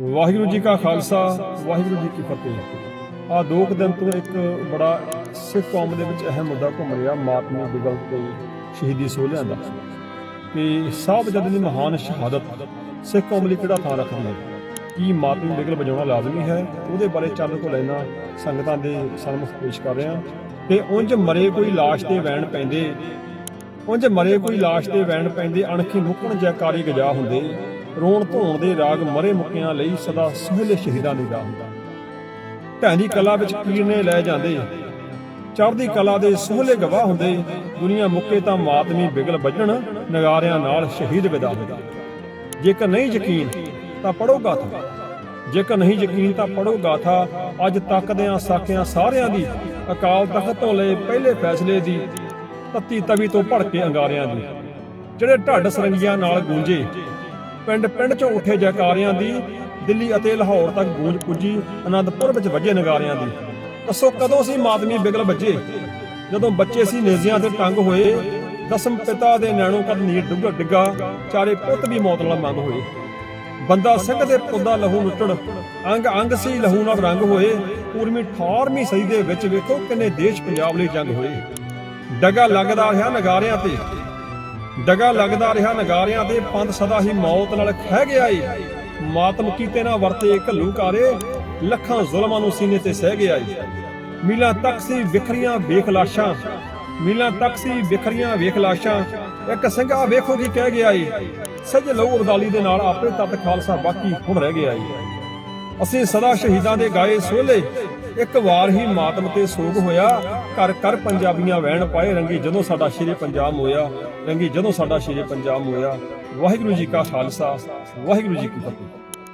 ਵਾਹਿਗੁਰੂ ਜੀ ਕਾ ਖਾਲਸਾ, ਵਾਹਿਗੁਰੂ ਜੀ ਕੀ ਫਤਿਹ। ਆ ਦੋ ਕੁ ਦਿਨ ਤੋਂ ਇੱਕ ਬੜਾ ਸਿੱਖ ਕੌਮ ਦੇ ਵਿੱਚ ਅਹਿਮ ਮੁੱਦਾ ਘੁੰਮ ਰਿਹਾ, ਮਾਤਮੀ ਬਿਗਲ ਤੇ ਸ਼ਹੀਦੀ ਸੋਹਲਿਆਂ ਦਾ। ਕਿ ਸਾਹਿਬ ਦੀ ਮਹਾਨ ਸ਼ਹਾਦਤ ਸਿੱਖ ਕੌਮ ਲਈ ਕਿਹੜਾ ਥਾਂ ਰੱਖਦੀ ਹੈ? ਕੀ ਮਾਤਮੀ ਬਿਗਲ ਵਜਾਉਣਾ ਲਾਜ਼ਮੀ ਹੈ? ਉਹਦੇ ਬਾਰੇ ਚੰਦ ਕੋ ਲੈਣਾ ਸੰਗਤਾਂ ਦੇ ਸਨਮੁਖ ਪੇਸ਼ ਕਰ ਰਿਹਾ। ਕਿ ਉਂਝ ਮਰੇ ਕੋਈ ਲਾਸ਼ ਤੇ ਵੈਣ ਪੈਂਦੇ, ਉਂਝ ਮਰੇ ਕੋਈ ਲਾਸ਼ ਤੇ ਵੈਣ ਪੈਂਦੇ, ਅਣਖੀ ਮੁਕਣ ਜੈਕਾਰੀ ਗਜਾ ਹੁੰਦੇ। ਰੋਣ ਧੋਣ ਦੇ ਰਾਗ ਮਰੇ ਮੁੱਕਿਆਂ ਲਈ ਸਦਾ ਸੋਹਲੇ ਸ਼ਹੀਦਾਂ ਦੀ ਗਾ ਹੁੰਦਾ। ਢੈਂਦੀ ਕਲਾ ਵਿੱਚ ਕੀਰਨੇ ਲੈ ਜਾਂਦੇ। ਚੜ੍ਹਦੀ ਕਲਾ ਦੇ ਸੋਹਲੇ ਗਵਾਹ ਹੁੰਦੇ। ਦੁਨੀਆ ਮੁੱਕੇ ਤਾਂ ਮਾਤਮੀ ਬਿਗਲ ਵੱਜਣ, ਨਗਾਰਿਆਂ ਨਾਲ ਸ਼ਹੀਦ ਵਿਦਾ ਹੁੰਦਾ। ਜੇਕਰ ਨਹੀਂ ਯਕੀਨ, ਤਾਂ ਪੜੋ ਗਾਥਾ। ਜੇਕਰ ਨਹੀਂ ਯਕੀਨ, ਤਾਂ ਪੜੋ ਗਾਥਾ। ਅੱਜ ਤੱਕਦਿਆਂ ਸਾਕਿਆਂ ਸਾਰਿਆਂ ਦੀ ਅਕਾਲ ਤਖਤ ਤੋਂ ਲਏ ਪਹਿਲੇ ਫੈਸਲੇ ਦੀ ਤੱਤੀ ਤਵੀ ਤੋਂ ਭੜਕੇ ਅੰਗਾਰਿਆਂ ਦੀ। ਜਿਹੜੇ ਢੱਡ ਸਰੰਗੀਆਂ ਨਾਲ ਗੂੰਜੇ ਪਿੰਡ ਪਿੰਡ ਚੋਂ ਉੱਠੇ ਜੈਕਾਰਿਆਂ ਦੀ, ਦਿੱਲੀ ਅਤੇ ਲਾਹੌਰ ਤੱਕ ਗੂੰਜ ਪੁੱਜੀ ਆਨੰਦਪੁਰ ਵਿੱਚ ਵੱਜੇ ਨਗਾਰਿਆਂ ਦੀ। ਦੱਸੋ ਕਦੋਂ ਸੀ ਮਾਤਮੀ ਬਿਗਲ ਵੱਜੇ? ਜਦੋਂ ਬੱਚੇ ਸੀ ਨੇਜ਼ਿਆਂ ਤੇ ਟੰਗ ਹੋਏ, ਦਸਮ ਪਿਤਾ ਦੇ ਨੈਣੋਂ ਕਦ ਨੀਰ ਡੁੱਗਾ ਡਿੱਗਾ, ਚਾਰੇ ਪੁੱਤ ਵੀ ਮੌਤ ਨਾਲ ਮੰਗ ਹੋਏ। ਬੰਦਾ ਸਿੰਘ ਦੇ ਪੁੱਦਾ ਲਹੂ ਲੁੱਟੜ ਅੰਗ ਅੰਗ ਸੀ ਲਹੂ ਨਾਲ ਰੰਗ ਹੋਏ ਪੂਰਵੀਂ 18ਵੀਂ ਸਦੀ ਦੇ ਵਿੱਚ ਵੇਖੋ ਕਿੰਨੇ ਦੇਸ਼ ਪੰਜਾਬ ਲਈ ਜੰਗ ਹੋਏ। ਡਗਾ ਲੱਗਦਾ ਰਿਹਾ ਨਗਾਰਿਆਂ ਤੇ ਡਗਾ ਲੱਗਦਾ ਰਿਹਾ ਨਗਾਰਿਆਂ ਤੇ, ਪੰਥ ਸਦਾ ਹੀ ਮੌਤ ਨਾਲ ਖਹਿ ਗਿਆ ਏ। ਮਾਤਮ ਕੀਤੇ ਨਾ ਵਰਤੇ ਘੱਲੂ ਕਾਰੇ ਲੱਖਾਂ ਜ਼ੁਲਮਾਂ ਨੂੰ ਸੀਨੇ ਤੇ ਸਹਿ ਗਿਆ ਏ। ਮੀਲਾਂ ਤੱਕ ਸੀ ਵਿਖਰੀਆਂ ਵੇਖ ਲਾਸ਼ਾਂ ਮੀਲਾਂ ਤੱਕ ਸੀ ਵਿਖਰੀਆਂ ਵੇਖ ਲਾਸ਼ਾਂ ਇੱਕ ਸਿੰਘਾ ਵੇਖੋ ਕੀ ਕਹਿ ਗਿਆ ਏ, ਸੱਜ ਲਹੂ ਅਬਦਾਲੀ ਦੇ ਨਾਲ ਆਪੇ ਤਤ ਖਾਲਸਾ ਬਾਕੀ ਹੁਣ ਰਹਿ ਗਿਆ ਏ। ਅਸੀਂ ਸਦਾ ਸ਼ਹੀਦਾਂ ਦੇ ਗਾਏ ਸੋਲੇ, ਇੱਕ ਵਾਰ ਹੀ ਮਾਤਮ ਤੇ ਸੋਗ ਹੋਇਆ। ਕਰ ਕਰ ਪੰਜਾਬੀਆਂ ਵਹਿਣ ਪਾਏ ਰੰਗੀ ਜਦੋਂ ਸਾਡਾ ਸ਼ੇਰੇ ਪੰਜਾਬ ਹੋਇਆ ਰੰਗੀ ਜਦੋਂ ਸਾਡਾ ਸ਼ੇਰੇ ਪੰਜਾਬ ਹੋਇਆ ਵਾਹਿਗੁਰੂ ਜੀ ਕਾ ਖਾਲਸਾ, ਵਾਹਿਗੁਰੂ ਜੀ ਕੀ ਫਤਿਹ।